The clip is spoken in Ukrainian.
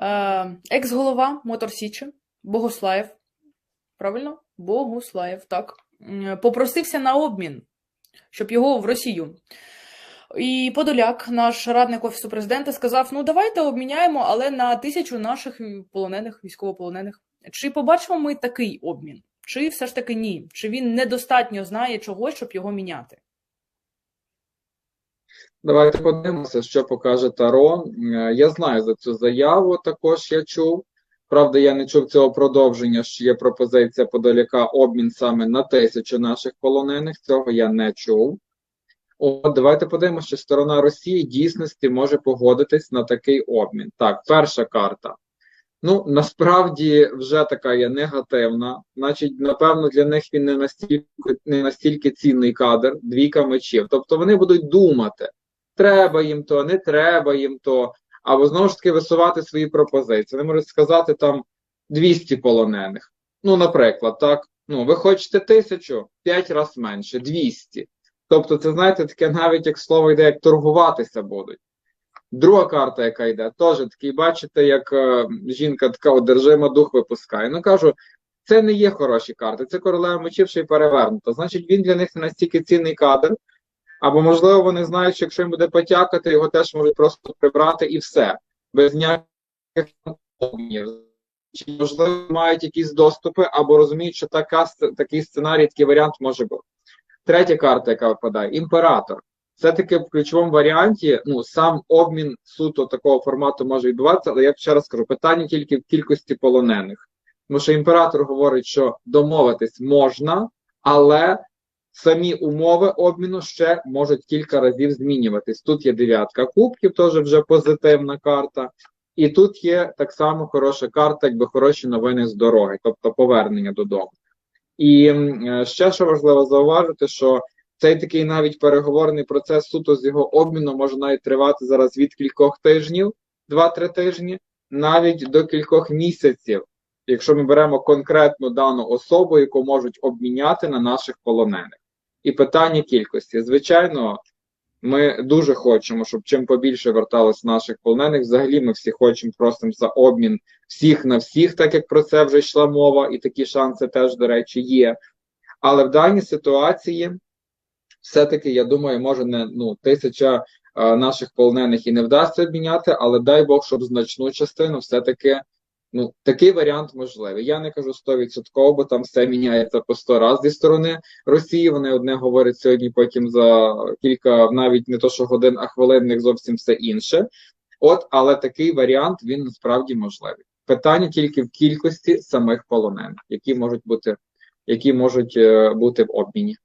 Е, екс-голова Мотор Січі Богослаєв. Правильно? Богуслаєв, так. Попросився на обмін, щоб його в Росію. І Подоляк, наш радник Офісу президента, сказав: ну давайте обміняємо, але на тисячу наших полонених, військовополонених. Чи побачимо ми такий обмін? Чи все ж таки ні? Чи він недостатньо знає чогось, щоб його міняти? Давайте подивимося, що покаже Таро. Е, Я знаю за цю заяву, також я чув. Правда, я не чув цього продовження, що є пропозиція Подоляка обмін саме на тисячу наших полонених. Цього я не чув. От, давайте подивимося, що сторона Росії дійсності може погодитись на такий обмін. Так, перша карта. Ну, насправді вже така є негативна. Значить, напевно, для них він не настільки, не настільки цінний кадр, двійка мечів. Тобто вони будуть думати, треба їм то, не треба їм то, або знову ж таки висувати свої пропозиції. Вони можуть сказати там 200 полонених. Ну, наприклад, так. Ну, ви хочете тисячу, 5 разів менше, 200. Тобто, це знаєте, таке навіть як слово йде, як торгуватися будуть. Друга карта, яка йде, теж такий, бачите, як е, жінка така одержима дух випускає. Ну кажу, це не є хороші карти, це королева мечів ще й перевернута. Значить, він для них не настільки цінний кадр. Або, можливо, вони знають, що якщо їм буде потякати, його теж можуть просто прибрати і все, без ніяких обмінів. Чи, можливо, мають якісь доступи, або розуміють, що така, такий сценарій, такий варіант може бути. Третя карта, яка випадає, імператор. Все-таки в ключовому варіанті, ну, сам обмін суто такого формату може відбуватися, але я ще раз кажу, питання тільки в кількості полонених. Тому що імператор говорить, що домовитись можна, але самі умови обміну ще можуть кілька разів змінюватись. Тут є дев'ятка кубків, теж вже позитивна карта. І тут є так само хороша карта, якби хороші новини з дороги, тобто повернення додому. І е, ще що важливо зауважити, що цей такий навіть переговорний процес суто з його обміну може навіть тривати зараз від кількох тижнів, 2-3 тижні, навіть до кількох місяців, якщо ми беремо конкретну дану особу, яку можуть обміняти на наших полонених. І питання кількості. Звичайно, ми дуже хочемо, щоб чим побільше верталось наших полонених. Взагалі, ми всі хочемо просимо за обмін всіх на всіх, так як про це вже йшла мова, і такі шанси теж, до речі, є. Але в даній ситуації, все-таки, я думаю, може не ну, тисяча е, наших полонених і не вдасться обміняти, але дай Бог, щоб значну частину все-таки. Ну, такий варіант можливий. Я не кажу 100%, бо там все міняється по 100 разів зі сторони Росії. Вони одне говорять сьогодні, потім за кілька, навіть не то що годин, а хвилин, них зовсім все інше. От, але такий варіант він насправді можливий. Питання тільки в кількості самих полонених, які можуть бути, які можуть е, бути в обміні.